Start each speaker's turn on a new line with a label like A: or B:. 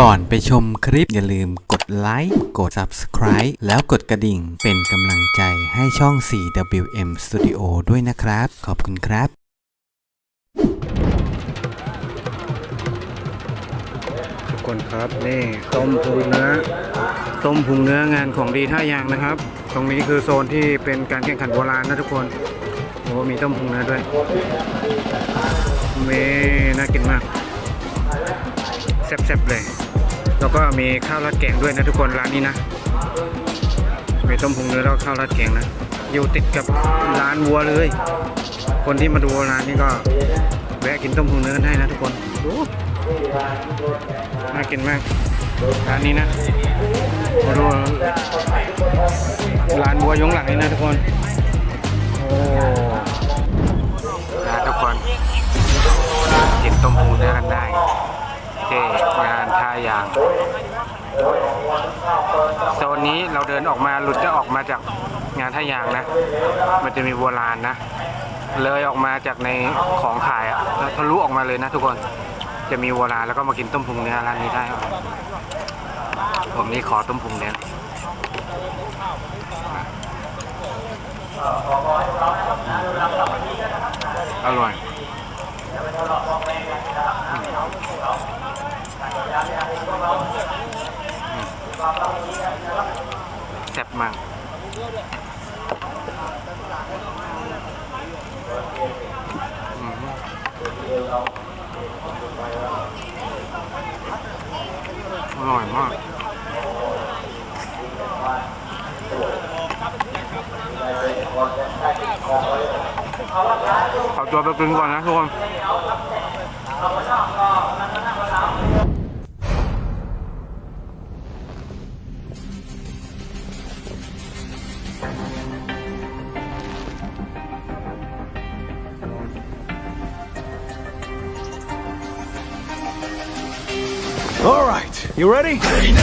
A: ก่อนไปชมคลิปอย่าลืมกดไลค์กด Subscribe แล้วกดกระดิ่งเป็นกำลังใจให้ช่อง 4WM Studio ด้วยนะครับ ขอบคุณครับ
B: ทุกคนครับนี่ต้มพุงเนื้อต้มพุงเนื้องานของดีท่ายางนะครับ ตรงนี้คือโซนที่เป็นการแข่งขันโบราณนะทุกคนโอ้มีต้มพุงเนื้อด้วยเมน่ากินมากแซ่บๆเลย แล้วก็มีข้าวราดแกงด้วยนะทุกคนร้านนี้นะมีต้มพุงเนื้อแล้วข้าวราดแกงนะอยู่ติดกับร้านวัวเลย คนที่มาดูร้านนี้ก็แวะกินต้มพุงเนื้อกันได้นะทุกคนน่ากินมากร้านนี้นะมาดูร้านบัวยงหลังนี่นะทุกคนโอ้นะทุกคนกินต้มหูเนื้อกันได้ที่งานท่างโซนนี้เราเดินออกมาหลุดจะออกมาจากงานท่ายางนะ มันจะมีโบราณนะ เลยออกมาจากในของขายอะแล้วทะลุออกมาเลยนะทุกคน จะมีโบราณแล้วก็มากินต้มพุงเนื้อร้านนี้ได้ ผมนี่ขอต้มพุงเนื้ออร่อย แซ่บมากอร่อยมากขอตัวไปกินก่อนนะทุกคน
C: All right, you ready? Hey,